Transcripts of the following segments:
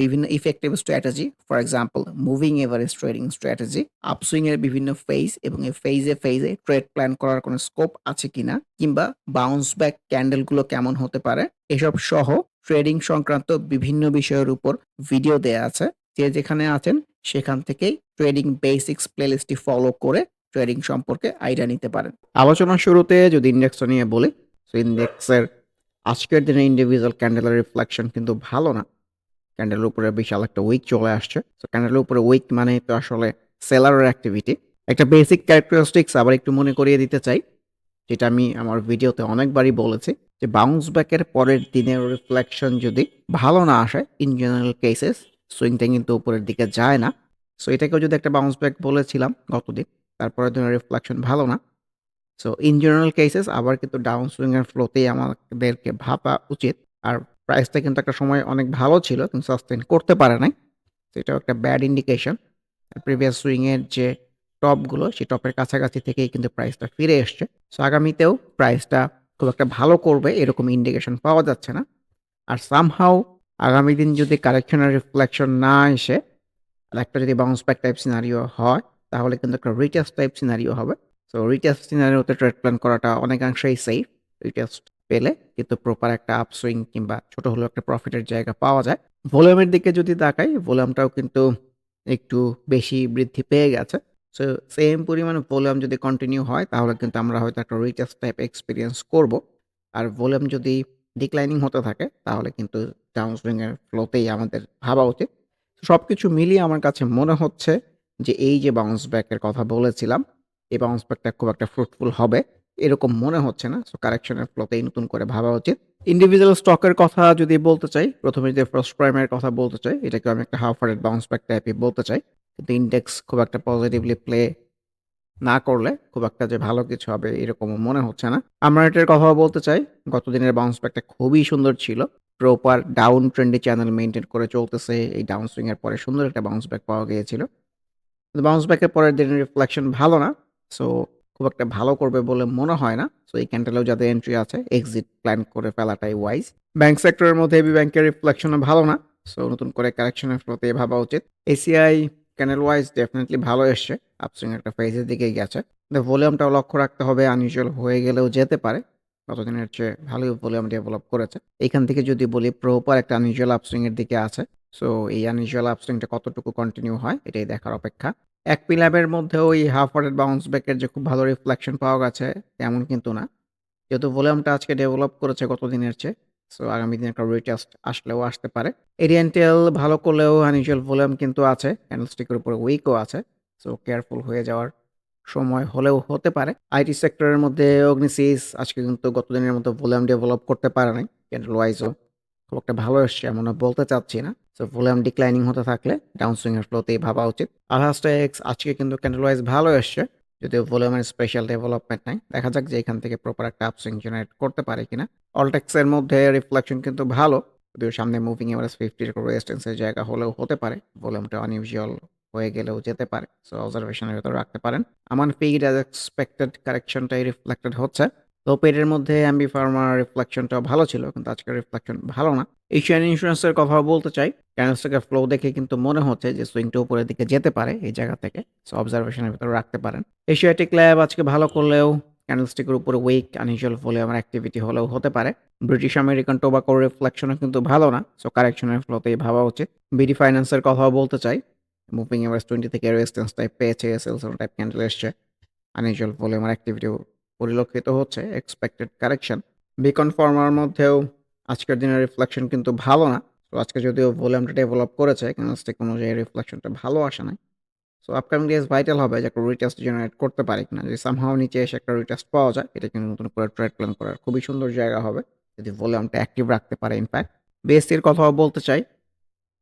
বিভিন্ন effective strategy, for example moving average trading strategy, upswing এর বিভিন্ন ফেজ এবং এই ফেজে, ফেজে ট্রেড প্ল্যান করার কোনো স্কোপ আছে কিনা কিংবা বাউন্স ব্যাক ক্যান্ডেলগুলো কেমন হতে পারে, এসব সহ ট্রেডিং সংক্রান্ত বিভিন্ন বিষয়ের উপর ভিডিও দেয়া আছে। যে যেখানে আছেন সেখান থেকেই ট্রেডিং বেসিক্স প্লেলিস্টটি ফলো করে ট্রেডিং সম্পর্কে আইডিয়া নিতে পারেন। আলোচনার শুরুতে যদি ইন্ডেক্সটা নিয়ে বলি, সো ইন্ডেক্সের আজকের দিনে ইন্ডিভিজুয়াল ক্যান্ডেলের রিফ্লেকশন কিন্তু ভালো না। ক্যান্ডেলের উপরে বিশাল একটা উইক চলে আসছে। সো ক্যান্ডেলের উপরে উইক মানে তো আসলে সেলারের অ্যাক্টিভিটি। একটা বেসিক ক্যারেক্টারিস্টিক্স আবার একটু মনে করিয়ে দিতে চাই। যেটা আমি আমার ভিডিওতে অনেকবারই বলেছি, যে বাউন্স ব্যাকের পরের দিনের রিফ্লেকশন যদি ভালো না আসে ইন জেনারেল কেসেস সুইংটা কিন্তু উপরের দিকে যায় না। সো এটাকেও যদি একটা বাউন্স ব্যাক বলেছিলাম গতদিন। তারপরের দিনের রিফ্লেকশন ভালো না। সো ইন জেনারেল কেসেস আবার কিন্তু ডাউন সুইং এর ফ্লোতেই আমাদেরকে ভাবা উচিত। আর প্রাইসটা কিন্তু একটা সময় অনেক ভালো ছিল, কিন্তু সাস্টেইন করতে পারে নাই। তো এটাও একটা ব্যাড ইন্ডিকেশন। প্রিভিয়াস সুইংয়ের যে টপগুলো সেই টপের কাছাকাছি থেকেই কিন্তু প্রাইসটা ফিরে এসছে। সো আগামীতেও প্রাইসটা খুব একটা ভালো করবে, এরকম ইন্ডিকেশন পাওয়া যাচ্ছে না। আর সামহাউ আগামী দিন যদি কারেকশনের রিফ্লেকশন না এসে আর একটা যদি বাউন্স ব্যাক টাইপ সিনারিও হয়, তাহলে কিন্তু একটা রিটেস্ট টাইপ সিনারিও হবে। সো রিটেস্ট সিনারিওতে ট্রেড প্ল্যান করাটা অনেকাংশেই সেফ। রিটেস্ট পেলে কিন্তু প্রপার একটা আপসুইং কিংবা ছোট হলেও একটা প্রফিটের জায়গা পাওয়া যায়। ভলিউমের দিকে যদি তাকাই ভলিউমটাও কিন্তু একটু বেশি বৃদ্ধি পেয়ে গেছে। সো সেম পরিমাণে ভলিউম যদি কন্টিনিউ হয় তাহলে কিন্তু আমরা হয়তো একটা রিটেস্ট টাইপ এক্সপিরিয়েন্স করব। আর ভলিউম যদি ডিক্লাইনিং হতে থাকে তাহলে কিন্তু ডাউন সুইং ফ্লোতেই আমাদের ভাবা উচিত। সব কিছু মিলিয়ে আমার কাছে মনে হচ্ছে যে এই যে বাউন্স ব্যাকের কথা বলেছিলাম, এই বাউন্স ব্যাকটা খুব একটা ফ্রুটফুল হবে এরকম মনে হচ্ছে না। সো কারেকশন এর ফ্লোতেই নতুন করে ভাবা উচিত। ইন্ডিভিজুয়াল স্টকের কথা যদি বলতে চাই, প্রথমে যে ফার্স্ট প্রাইমের কথা বলতে চাই, এটাকে আমি একটা হাফ হার্টেড বাউন্স ব্যাক টাইপই বলতে চাই। কিন্তু ইন্ডেক্স খুব একটা পজিটিভলি প্লে না করলে খুব একটা যে ভালো কিছু হবে এরকমও মনে হচ্ছে না। আমরা এটার কথাও বলতে চাই, গতদিনের বাউন্স ব্যাকটা খুবই সুন্দর ছিল। Proper down trendy channel maintain করে চলতেছে। এই ডাউন সুইং এর পরে সুন্দর একটা বাউন্স ব্যাক পাওয়া গিয়েছিল। বাউন্স ব্যাকের পরের দিনের রিফ্লেকশন ভালো না। সো খুব একটা ভালো করবে বলে মনে হয় না। সো এই ক্যান্ডেলেও যাদের এন্ট্রি আছে এক্সিট প্ল্যান করে ফেলাটাই ওয়াইজ। ব্যাংক সেক্টরের মধ্যে এবি ব্যাংকের রিফ্লেকশনও ভালো না। সো নতুন করে কারেকশনের ফ্লোতে ভাবা উচিত। এসিআই ক্যান্ডেল ওয়াইজ ডেফিনিটলি ভালো এসছে। আপসুইং একটা ফেজের দিকেই গেছে। ভলিউমটাও লক্ষ্য রাখতে হবে আনইউজুয়াল হয়ে গেলেও যেতে পারে। গতদিনের চেয়ে ভালোই ভলিউম ডেভেলপ করেছে। এখান থেকে যদি বলি প্রপার একটা আনইউজুয়াল এর দিকে আছে। সো এই আনইউজুয়াল আপসুইংটা কতটুকু কন্টিনিউ হয়, এটাই দেখার অপেক্ষা। একপি ল্যাবের মধ্যে ওই হাফ হার্টেড বাউন্স ব্যাকের যে খুব ভালো রিফ্লেকশন পাওয়া গেছে, তেমন কিন্তু না। যেহেতু ভলিউমটা আজকে ডেভেলপ করেছে গত দিনের চেয়ে। সো আগামী দিনে একটা রিটেস্ট আসলেও আসতে পারে। এরিয়েন্টেল ভালো করলেও আনইউজুয়াল ভলিউম কিন্তু আছে। ক্যান্ডেলস্টিকের উপরে উইকও আছে। সো কেয়ারফুল হয়ে যাওয়ার সময় হলেও হতে পারে। আইটি সেক্টরের মধ্যে অগ্নিসিস আজকে কিন্তু গতদিনের মতো ভলিউম ডেভেলপ করতে পারে নাই। ক্যান্ডেল ওয়াইজও খুব একটা ভালো এসছে এমনও বলতে চাচ্ছি না। সো ভলিউম ডিক্লাইনিং হতে থাকলে ডাউন সুইং এর ফ্লোতেই ভাবা উচিত। আলহাস্টা এক্স আজকে কিন্তু ক্যান্ডেল ওয়াইজ ভালো এসছে। যদিও ভলিউমের স্পেশাল ডেভেলপমেন্ট নাই। দেখা যাক যে এখান থেকে প্রপার একটা আপসুইং জেনারেট করতে পারে কিনা। অলটেক্স এর মধ্যে রিফ্লেকশন কিন্তু ভালো। যদিও সামনে মুভিং এভারেজ 50 এর রেজিস্ট্যান্স এর জায়গা হলেও হতে পারে। ভলিউমটা আনইউজুয়াল হয়ে গেলেও যেতে পারে। সো অবজারভেশনের ভেতরে রাখতে পারেন। আমার ফিড অ্যাজ এক্সপেক্টেড কারেকশনটাই রিফ্লেক্টেড হচ্ছে। লো পেটের মধ্যে এমবি ফার্মার রিফ্লেকশনটাও ভালো ছিল, কিন্তু আজকের রিফ্লেকশন ভালো না। এশিয়ান ইন্স্যুরেন্সের কথা বলতে চাই। ক্যান্ডেলস্টিকের ফ্লো দেখে কিন্তু মনে হচ্ছে যে সুইংটা উপরের দিকে যেতে পারে এই জায়গা থেকে। সো অবজারভেশনের ভেতরে রাখতে পারেন। এশিয়াটিক ল্যাব আজকে ভালো করলেও ক্যান্ডেলস্টিকের উপরে উইক আনইউজুয়াল ভলিউমের অ্যাক্টিভিটি হলেও হতে পারে ব্রিটিশ আমেরিকান টোবাকোর রিফ্লেকশনও কিন্তু ভালো না সো কারেকশনের ফ্লোতেই ভাবা উচিত বিডি ফাইন্যান্সের কথাও বলতে চাই মুভিং এভারেজ টোয়েন্টি থেকে রেজিস্ট্যান্স টাইপ পেয়েছে সেলসন টাইপ ক্যান্ডেল এসছে আনইউজুয়াল ভলিউমের অ্যাক্টিভিটিও পরিলক্ষিত হচ্ছে এক্সপেক্টেড কারেকশন বিকন ফর্মার মধ্যেও আজকের দিনের রিফ্লেকশন কিন্তু ভালো না। তো আজকে যদিও ভলিউমটা ডেভেলপ করেছে ক্যান্ডেলস্টিক অনুযায়ী রিফ্লেকশনটা ভালো আসে নাই। সো আপকামিং ডেজ ভাইটাল হবে যে একটা রিটেস্ট জেনারেট করতে পারি কিনা। যদি সামহাও নিচে এসে একটা রিটেস্ট পাওয়া যায়, এটা কিন্তু নতুন করে ট্রেড প্ল্যান করার খুবই সুন্দর জায়গা হবে। যদি ভলিউমটা অ্যাক্টিভ রাখতে পারে ইনফ্যাক্ট বিএসসির কথাও বলতে চাই,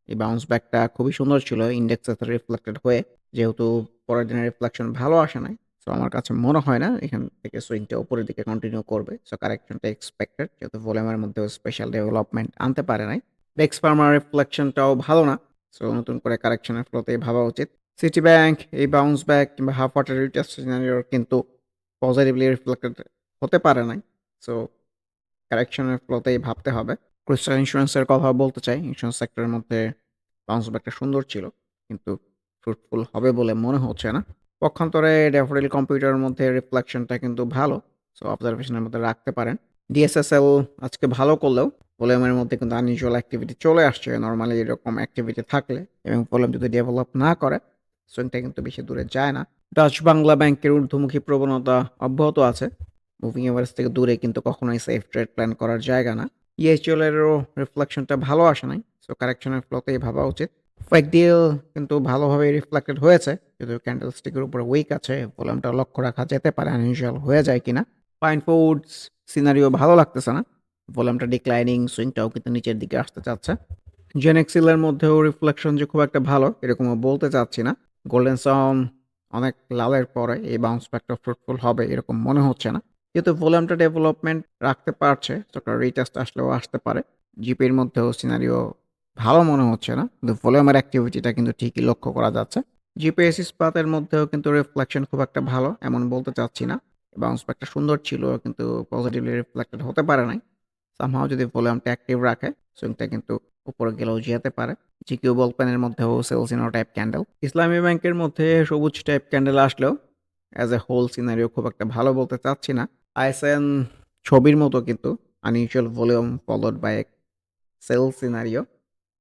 এই বাউন্স ব্যাকটা খুবই সুন্দর ছিল ইন্ডেক্সের রিফ্লেক্টেড হয়ে, যেহেতু পরের দিনের রিফ্লেকশন ভালো আসে নাই সো আমার কাছে মনে হয় না, এখান থেকে সুইংটা উপরের দিকে কন্টিনিউ করবে। সো কারেকশনটা এক্সপেক্টেড যেহেতু ভলিউমের মধ্যেও স্পেশাল ডেভেলপমেন্ট আনতে পারে নাই। ডেক্স ফার্মার রিফ্লেকশনটাও ভালো না। সো নতুন করে কারেকশনের ফ্লোতেই ভাবা উচিত। সিটি ব্যাংক এই বাউন্স ব্যাক কিংবা হাফ ওয়াটার রিটেস্ট কিন্তু পজিটিভলি রিফ্লেক্টেড হতে পারে নাই। সো কারেকশনের ফ্লোতেই ভাবতে হবে। ক্রিস্টাল ইন্স্যুরেন্সের কথা বলতে চাই। ইন্স্যুরেন্স সেক্টরের মধ্যে বাউন্স ব্যাকটা সুন্দর ছিল, কিন্তু ফ্রুটফুল হবে বলে মনে হচ্ছে না। পক্ষান্তরে ড্যাফোডিল কম্পিউটারের মধ্যে রিফ্লেকশনটা কিন্তু ভালো সো অবজারভেশনের মধ্যে রাখতে পারেন। ডিএসএসএল আজকে ভালো করলেও ভলিউমের মধ্যে কিন্তু আনইউজুয়াল অ্যাক্টিভিটি চলে আসছে নর্মালি এরকম অ্যাক্টিভিটি থাকলে এবং ভলিউম যদি ডেভেলপ না করে সুইংটা কিন্তু বেশি দূরে যায় না। ডাচ বাংলা ব্যাংকের ঊর্ধ্বমুখী প্রবণতা অব্যাহত আছে মুভিং এভারেজ থেকে দূরে কিন্তু কখনোই সেফ ট্রেড প্ল্যান করার জায়গা না। E ইএইচএলেরও রিফ্লেকশনটা ভালো আসে নাই সো কারেকশনের ফ্লোতেই ভাবা উচিত। ফেক ডিল কিন্তু ভালোভাবে রিফ্লেক্টেড হয়েছে। যদিও ক্যান্ডেল স্টিকের উপরে উইক আছে ভলিউমটা লক্ষ্য রাখা যেতে পারে আনইউজুয়াল হয়ে যায় কিনা। ফাইন ফুডস সিনারিও ভালো লাগতেছে না। ভলিউমটা ডিক্লাইনিং সুইংটাও কিন্তু নিচের দিকে আসতে চাচ্ছে। জেনেক্সিলের মধ্যেও রিফ্লেকশন যে খুব একটা ভালো, এরকমও বলতে চাচ্ছি না। গোল্ডেন সাউন অনেক লালের পরে এই বাউন্স ব্যাকটা ফ্রুটফুল হবে, এরকম মনে হচ্ছে না। যেহেতু ভলিউমটা ডেভেলপমেন্ট রাখতে পারছে একটা রিটেস্ট আসলেও আসতে পারে। জিপির মধ্যেও সিনারিও ভালো মনে হচ্ছে না। কিন্তু ভলিউমের অ্যাক্টিভিটিটা কিন্তু ঠিকই লক্ষ্য করা যাচ্ছে। জিপিএস ইস্পাতের মধ্যেও কিন্তু রিফ্লেকশন খুব একটা ভালো, এমন বলতে চাচ্ছি না। বাউন্স ব্যাকটা সুন্দর ছিল, কিন্তু পজিটিভলি রিফ্লেক্টেড হতে পারে নাই। সামহাও যদি ভলিউমটা অ্যাক্টিভ রাখে সুইংটা কিন্তু উপরে গেলেও যেতে পারে। জিকিউ বল পেনের মধ্যেও সেলসিনো টাইপ ক্যান্ডেল ইসলামী ব্যাংকের মধ্যে সবুজ টাইপ ক্যান্ডেল আসলেও অ্যাজ এ হোল সিনারিও খুব একটা ভালো বলতে চাচ্ছি না। আইসএন ছবির মতো কিন্তু unusual volume followed by sell scenario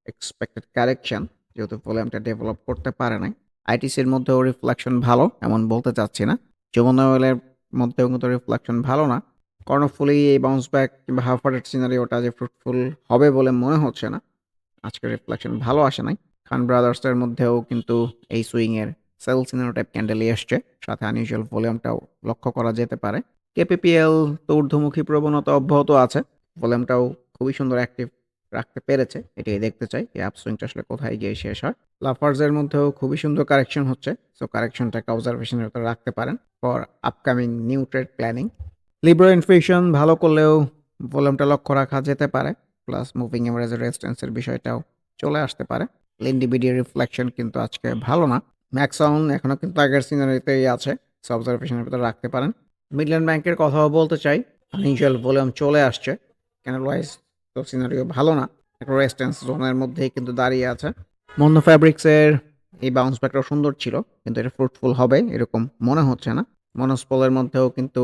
expected correction যেহেতু ভলিউমটা ডেভেলপ করতে পারে নাই। আইটিসির মধ্যেও রিফ্লেকশন ভালো, এমন বলতে চাচ্ছি না। যমুনা অয়েলের মধ্যেও কিন্তু রিফ্লেকশন ভালো না। কর্ণফুলি এই বাউন্স ব্যাক কিংবা হাফ হার্টেড সিনারিওটা যে ফ্রুটফুল হবে বলে মনে হচ্ছে না। আজকের রিফ্লেকশন ভালো আসে নাই। খান ব্রাদার্সের মধ্যেও কিন্তু এই সুইংয়ের সেল সিনারো টাইপ ক্যান্ডেলই এসছে। সাথে আনইউজুয়াল ভলিউমটাও লক্ষ্য করা যেতে পারে। কেপিপিএল তো ঊর্ধ্বমুখী প্রবণতা অব্যাহত আছে। ভলিউমটাও খুবই সুন্দর অ্যাক্টিভ রাখতে পেরেছে এটাই দেখতে চাই এই আপসুইংটা আসলে কোথায় গিয়ে শেষ হয়। লাফার্সের মধ্যেও খুবই সুন্দর কারেকশন হচ্ছে সো কারেকশনটাকে অবজারভেশনের ভিতরে রাখতে পারেন for upcoming new trade planning Libra Infusion ভালো করলেও ভলিউমটা লক্ষ্য রাখা যেতে পারে প্লাস মুভিং এভারেজ রেজিস্ট্যান্সের বিষয়টাও চলে আসতে পারে। লিন্ডিবিডির রিফ্লেকশন কিন্তু আজকে ভালো না। ম্যাক্সাউন এখনও কিন্তু আগের সিনারিতেই আছে সো অবজারভেশনের ভিতরে রাখতে পারেন। মিডল্যান্ড ব্যাংকের কথাও বলতে চাই আনইউজুয়াল ভলিউম চলে আসছে ক্যানেল ওয়াইজ তো সিনারিও ভালো না। একটা রেজিস্ট্যান্স জোনের মধ্যেই কিন্তু দাঁড়িয়ে আছে। মন্দ ফ্যাব্রিক্সের এই বাউন্স ব্যাকটাও সুন্দর ছিল, কিন্তু এটা ফ্রুটফুল হবে, এরকম মনে হচ্ছে না। মনোস্পলের মধ্যেও কিন্তু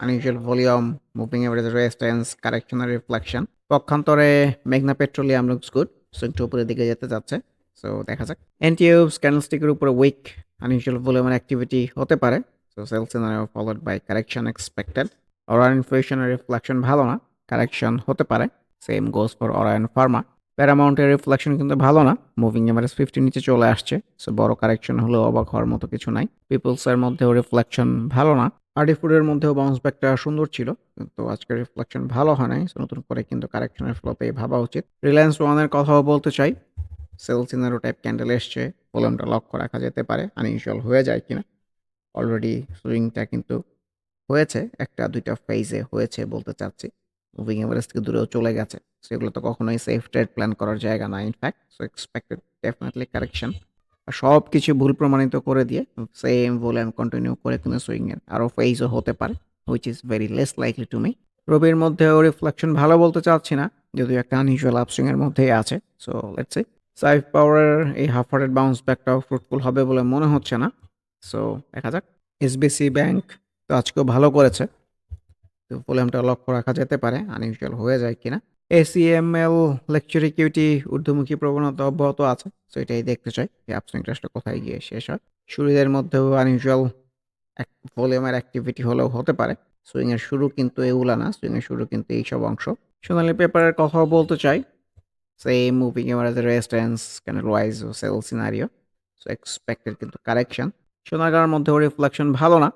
unusual volume moving average resistance correctional reflection পক্ষান্তরে মেঘনা পেট্রোলিয়াম লুকস গুড সো একটু উপরের দিকে যেতে যাচ্ছে। সো দেখা যাক। এনটিউবস ক্যান্ডেলস্টিকের উপরে উইক আনইউজুয়াল ভলিউমের অ্যাক্টিভিটি হতে পারে। So sell scenario followed by correction expected অরান ইনফ্লেশনের রিফ্লেকশন ভালো না কারেকশন হতে পারে। Same goes for Orion Pharma প্যারামাউন্টের reflection কিন্তু ভালো না। মুভিং এভারেজ ফিফটি নিচে চলে আসছে। সো বড় কারেকশন হলেও অবাক হওয়ার মতো কিছু নাই। পিপলসের মধ্যেও রিফ্লেকশন ভালো না। আর্টি ফুডের মধ্যেও বাউন্স ব্যাকটা সুন্দর ছিল। কিন্তু আজকের রিফ্লেকশন ভালো হয় নাই। নতুন করে কিন্তু কারেকশনের ফ্লোতেই ভাবা উচিত। রিলায়েন্স ওয়ানের কথাও বলতে চাই। সেল সিনারো টাইপ ক্যান্ডেল এসছে। ভলিউমটা লক্ষ্য রাখা যেতে পারে। আনইউজুয়াল হয়ে যায় কিনা। অলরেডি সুইংটা কিন্তু হয়েছে। একটা, দুইটা ফেজে হয়েছে বলতে চাচ্ছি। মুভিং এভারেজ থেকে দূরেও চলে গেছে। সেগুলো তো কখনোই সেফ ট্রেড প্ল্যান করার জায়গা না in fact so expected definitely correction সব কিছু ভুল প্রমাণিত করে দিয়ে সেম ভলিউম কন্টিনিউ করে কিন্তু সুইংয়ের আরও ফেজও হতে পারে which is very less likely to me রবির মধ্যেও রিফ্লেকশন ভালো বলতে চাচ্ছি না, যদিও একটা আনইউজুয়াল আপসুইংয়ের মধ্যেই আছে সো লেটস সি সাইফ পাওয়ারের এই হাফ হার্টেড বাউন্স ব্যাকটাও ফ্রুটফুল হবে বলে মনে হচ্ছে না সো দেখা যাক। এসবিসি ব্যাংক তো আজকেও ভালো করেছে। তো লক্ষ্য রাখা যেতে পারে আনইউজুয়াল হয়ে যায় কিনা। এসিএমএল লেকচার ইকুইটি ঊর্ধ্বমুখী প্রবণতা অব্যাহত আছে, তো এটাই দেখতে চাই যে আপসুইংটা আসলে কোথায় গিয়ে শেষ হয়। শুরুদের মধ্যেও আনইউজুয়াল ভলিউমের অ্যাক্টিভিটি হলেও হতে পারে। সুইংয়ের শুরু কিন্তু এগুলা না সুইং এর শুরু কিন্তু এইসব অংশ। সোনালি পেপারের কথাও বলতে চাই। Same moving average resistance candle wise sell scenario so expected কিন্তু কারেকশন সোনাগার মধ্যেও রিফ্লেকশন ভালো না।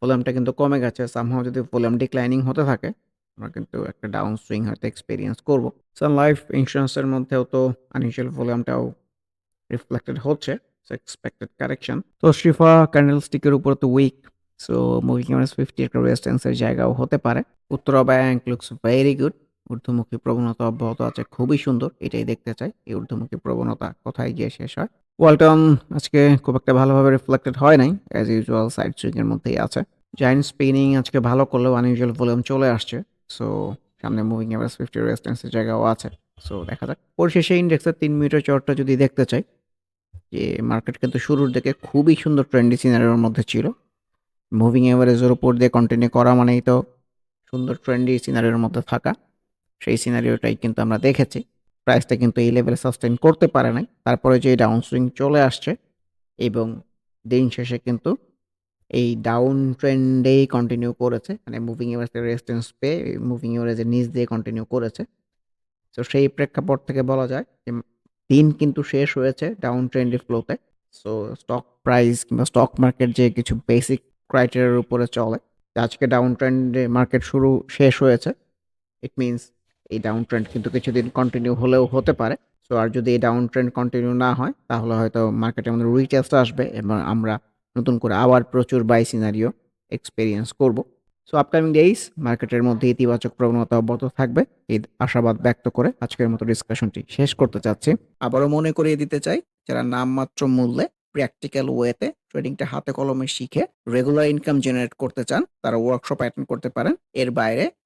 ভলিউমটা কিন্তু কমে গেছে। সামহাও যদি ভলিউম ডিক্লাইনিং হতে থাকে, আমরা কিন্তু একটা ডাউন সুইং হয়তো এক্সপিরিয়েন্স করব। সান লাইফ ইন্স্যুরেন্সের মধ্যেও তো আনইউজুয়াল ভলিউমটাও রিফ্লেক্টেড হচ্ছে এক্সপেক্টেড কারেকশন তো শিফা ক্যান্ডেল স্টিকের উপর তো week so moving average fifty একটা রেজিস্ট্যান্সের জায়গাও হতে পারে। Uttara Bank looks very good ঊর্ধ্বমুখী প্রবণতা অব্যাহত আছে, খুবই সুন্দর, এটাই দেখতে চাই, এই ঊর্ধ্বমুখী প্রবণতা কোথায় গিয়ে শেষ হয়? ওয়ালটন আজকে খুব একটা ভালোভাবে রিফ্লেক্টেড হয় নাই অ্যাজ ইউজুয়াল সাইড সুইং এর মধ্যেই আছে। জায়েন্ট স্পিনিং আজকে ভালো করলেও আনইউজুয়াল ভলিউম চলে আসছে সো সামনে মুভিং এভারেজ ফিফটি রেজিস্ট্যান্সের জায়গাও আছে। সো দেখা যাক পরিশেষে ইন্ডেক্সের তিন মিটার চর্টটা যদি দেখতে চাই, যে মার্কেট কিন্তু শুরুর দিকে খুবই সুন্দর ট্রেন্ডি সিনারিওর মধ্যে ছিল। মুভিং এভারেজের উপর দিয়ে কন্টিনিউ করা মানেই তো সুন্দর ট্রেন্ডি সিনারিওর মধ্যে থাকা। সেই সিনারিওটাই কিন্তু আমরা দেখেছি। প্রাইসটা কিন্তু এই লেভেলে সাস্টেন করতে পারে নাই। তারপরে যে ডাউন সুইং চলে আসছে এবং দিন শেষে কিন্তু এই ডাউন ট্রেন্ডেই কন্টিনিউ করেছে মানে মুভিং এভারেজের রেজিস্ট্যান্স পেয়ে মুভিং এভারেজের নিচ দিয়ে কন্টিনিউ করেছে। তো সেই প্রেক্ষাপট থেকে বলা যায় যে দিন কিন্তু শেষ হয়েছে ডাউন ট্রেন্ডের ফ্লোতে সো স্টক প্রাইস কিংবা স্টক মার্কেট যে কিছু বেসিক ক্রাইটেরিয়ার উপরে চলে আজকে ডাউন ট্রেন্ডে মার্কেট শুরু শেষ হয়েছে ইট মিনস এই ডাউন ট্রেন্ড কিন্তু কিছুদিন কন্টিনিউ হলেও হতে পারে। সো আর যদি এই ডাউন ট্রেন্ড কন্টিনিউ না হয়, তাহলে হয়তো মার্কেটের মধ্যে রিটেস্ট আসবে এবং আমরা নতুন করে আবার প্রচুর বাই সিনারিও এক্সপিরিয়েন্স করব। সো আপকামিং ডেইস মার্কেটের মধ্যে ইতিবাচক প্রবণতা অব্যাহত থাকবে। এই আশাবাদ ব্যক্ত করে আজকের মতো ডিসকাশনটি শেষ করতে চাচ্ছি। আবারও মনে করিয়ে দিতে চাই, যারা নামমাত্র মূল্যে প্র্যাকটিক্যাল ওয়েতে ট্রেডিংটা হাতে কলমে শিখে রেগুলার ইনকাম জেনারেট করতে চান, তারা ওয়ার্কশপ অ্যাটেন্ড করতে পারেন। এর বাইরে